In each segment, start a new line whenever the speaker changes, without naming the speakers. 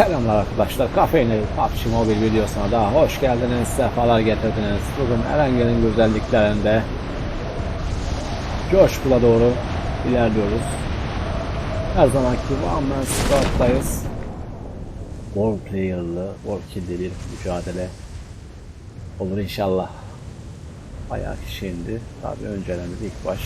Selamlar arkadaşlar. Kafeine PUBG Mobile videosuna daha hoş geldiniz. Sefalar getirdiniz. Bugün Erengel'in güzelliklerinde coşkula doğru ilerliyoruz. Her zamanki One Man Squad'dayız. War player'lı, war kill'li mücadele olur inşallah. Bayağı kişi indi. Tabi öncelerimiz ilk baş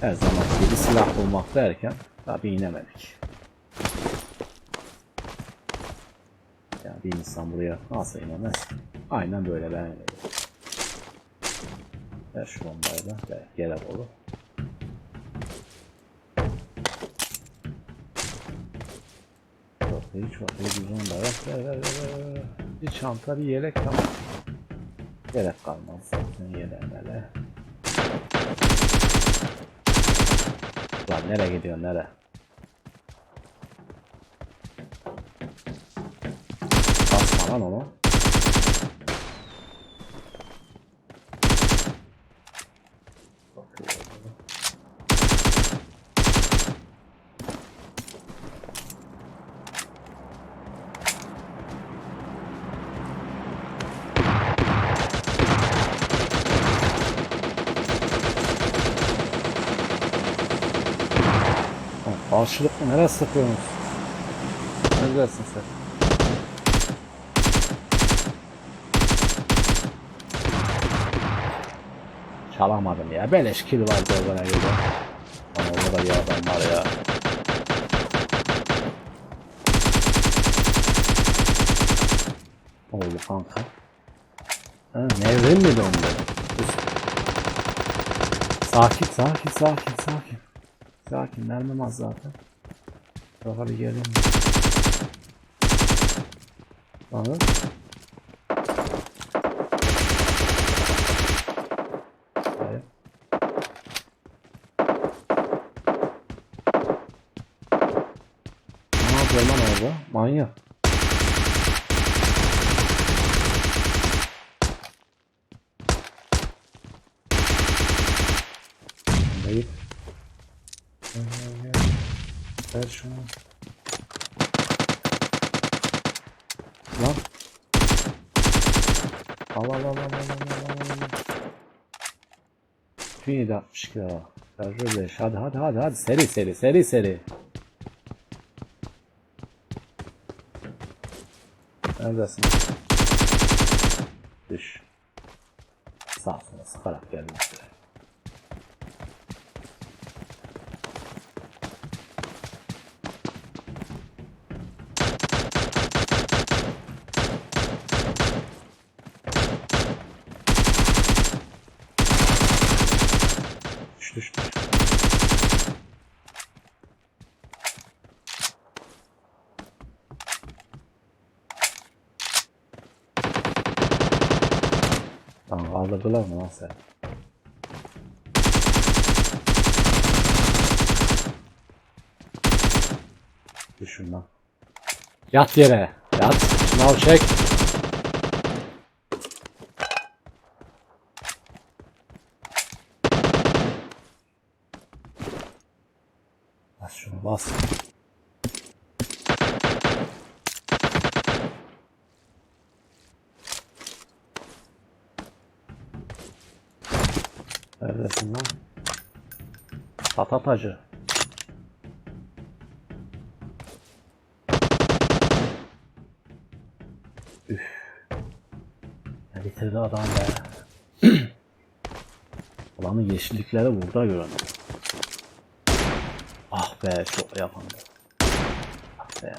her zaman gibi silah bulmak derken tabi inemedik. Ya bir insan buraya nasıl inemez? Aynen böyle ben. Ver şu bombayı da ver, gele dolu. Çok iyi çok iyi güzel da ver ver ver ver. Bir çanta bir yelek tamam. Yelek kalmaz zaten yeleğe hele. Lan nereye gidiyorsun nereye? Lan ona. Karşılıklı nereye sıkıyorsunuz? Ne dersin sen? Çalamadım ya. Beleş kill vardı bana göre. Ama orada da bir adam var ya. Oldu kanka. Ha, nevrim mi dondu? Üst. Sakin, sakin, sakin, sakin. Sakin, mermim az zaten. Tarafa bir gelin. Anladın? atıyor lan orada? Manyak. Ayıp. Gel. Ver şunu. Lan. Al al al al al al al. Tüyü de 62 ya. Hadi hadi hadi hadi hadi seri seri seri seri. Neredesin? Düş. Sağ sola sıkarak gelmek üzere. Düş düş düş. Kaldırdılar mı lan sen? Düşün lan. Yat yere. Yat. Şınav çek. Bas şunu bas. Neredesin lan? Patatacı. Üf. Ya bitirdi adam be. Adamın yeşillikleri burada görünüyor. Ah be çok yapamadım. Ah be.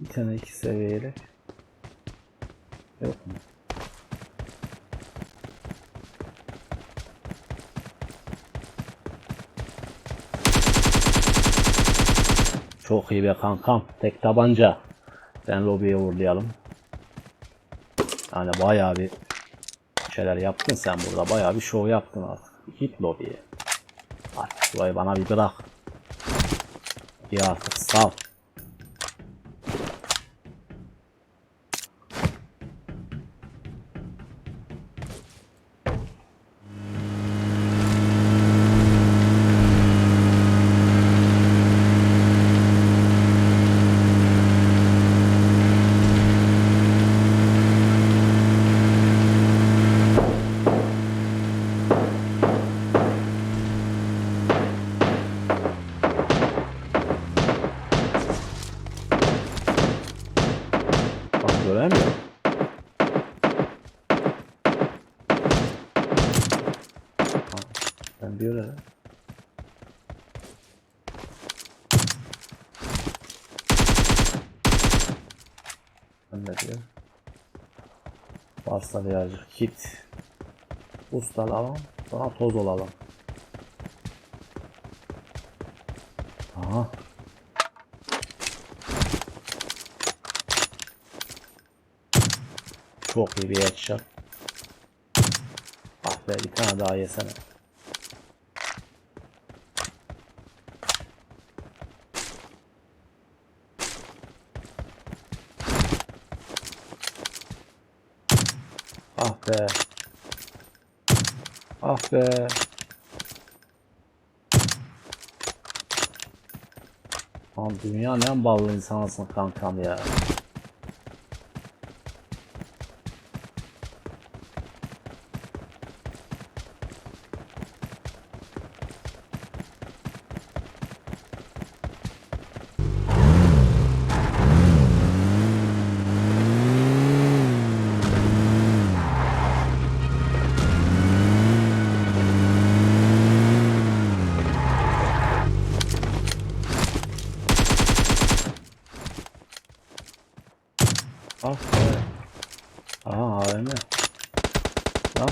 Bir tane iki seviyeli. Mu? Çok iyi be kankam. Tek tabanca. Ben lobiye uğurlayalım. Yani bayağı bir şeyler yaptın sen burada. Bayağı bir show yaptın artık. Git lobiye. Artık burayı bana bir bırak. İyi artık diyor ha. Ne diyor? Varsa birazcık hit. Ustalalım. Sonra toz olalım. Aha. Çok iyi bir headshot. Ah be bir tane daha yesene. Ah be. Lan dünyanın en ballı insanısın kankam ya. Ah be. Aha AVM. Lan.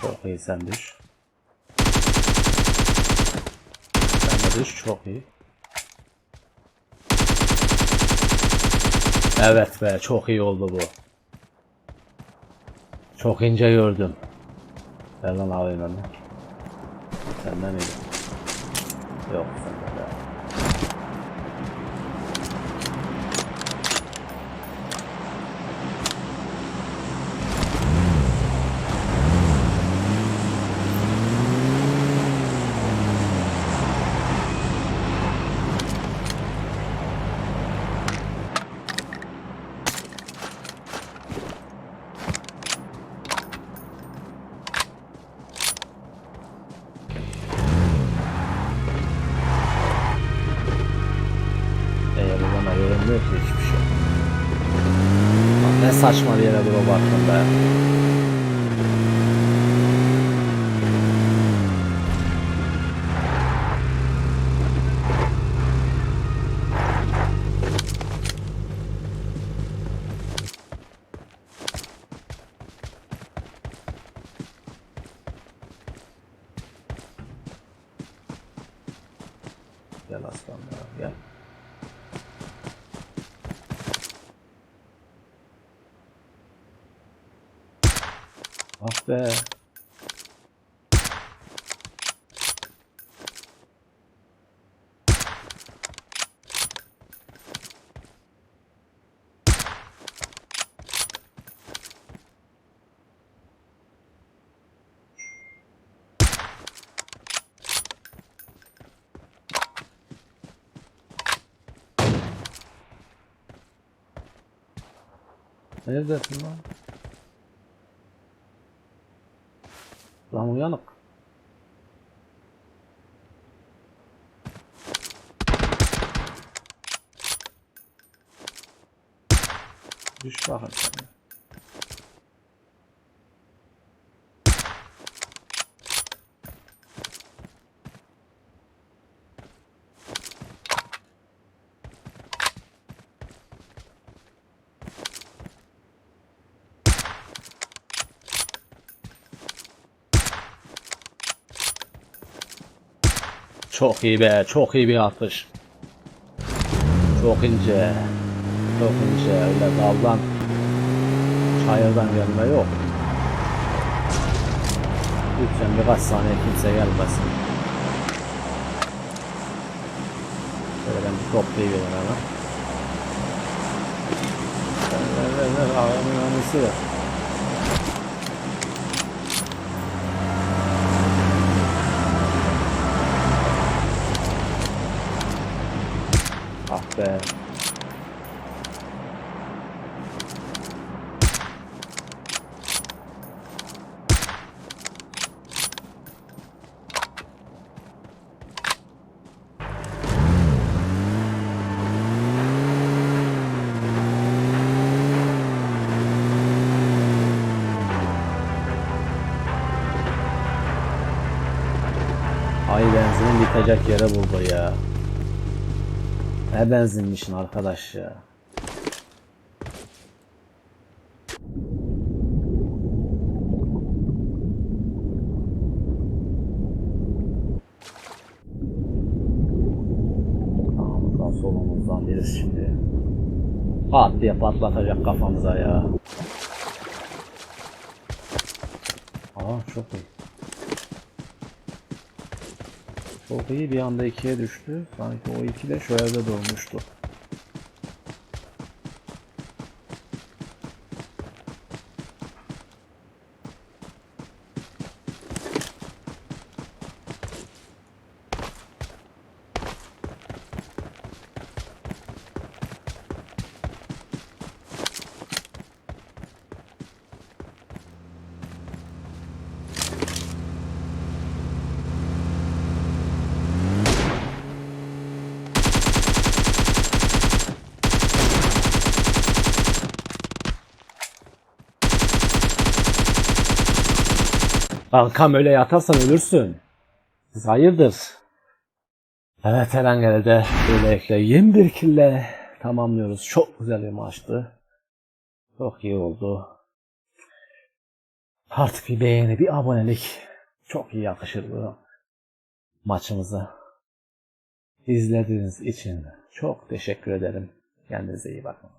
Çok iyi sen düş. Sen de düş çok iyi. Evet be çok iyi oldu bu. Çok ince gördüm. Ver lan abi benden. Senden miydi? Yok saçma bir yere bro baktım be. Gel aslan ya gel. Ah be. Neredesin lan? Lan uyanık. Düş bakın. Çok iyi be, çok iyi bir atış. Çok ince. Çok ince, öyle daldan çayırdan gelme yok. Lütfen birkaç saniye kimse gelmesin. Şöyle ben bir toplayıvereyim hemen. Ver ver ver, ağamın anısı ver. be. Ay benzinim bitecek yere buldu ya. Ne benzinmişsin arkadaş ya. Sağımızdan solumuzdan biri. Pat diye patlatacak kafamıza ya. Aa çok iyi. Çok iyi bir anda ikiye düştü. Sanki o iki de şu evde durmuştu. Kankam öyle yatarsan ölürsün. Siz hayırdır? Evet Erengel'de böylelikle 21 kille tamamlıyoruz. Çok güzel bir maçtı. Çok iyi oldu. Artık bir beğeni, bir abonelik çok iyi yakışır bu maçımıza. İzlediğiniz için çok teşekkür ederim. Kendinize iyi bakın.